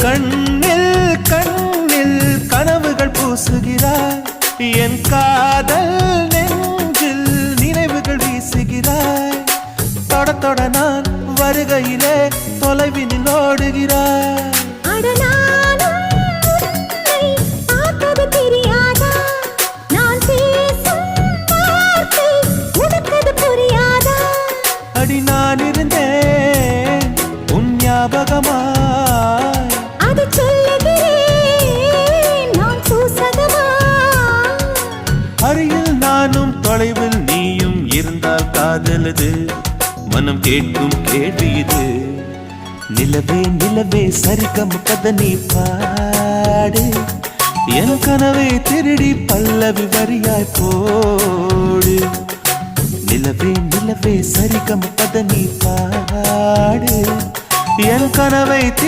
கண்ணில் கண்ணில் கனவுகள் பூசுகிறாய். என் காதல் நெஞ்சில் நினைவுகள் வீசுகிறாய். தொட தொட நான் வருகையிலே தொலைவினில் ஓடுகிறாய்? நான்? அடி இருந்தேன். உன் ஞாபகமாய் தொலைவில் நீயும் இருந்தால் காதலது. மனம் கேட்கும் கேள்வி இது. நிலவே நிலவே சரிகம் கதை நீ பாடு. என் கனவை திருடி பல்லவி வரியாய் போடு. நிலவே நிலவே சரிகம் கதை நீ பாடு. என் கனவை திருடி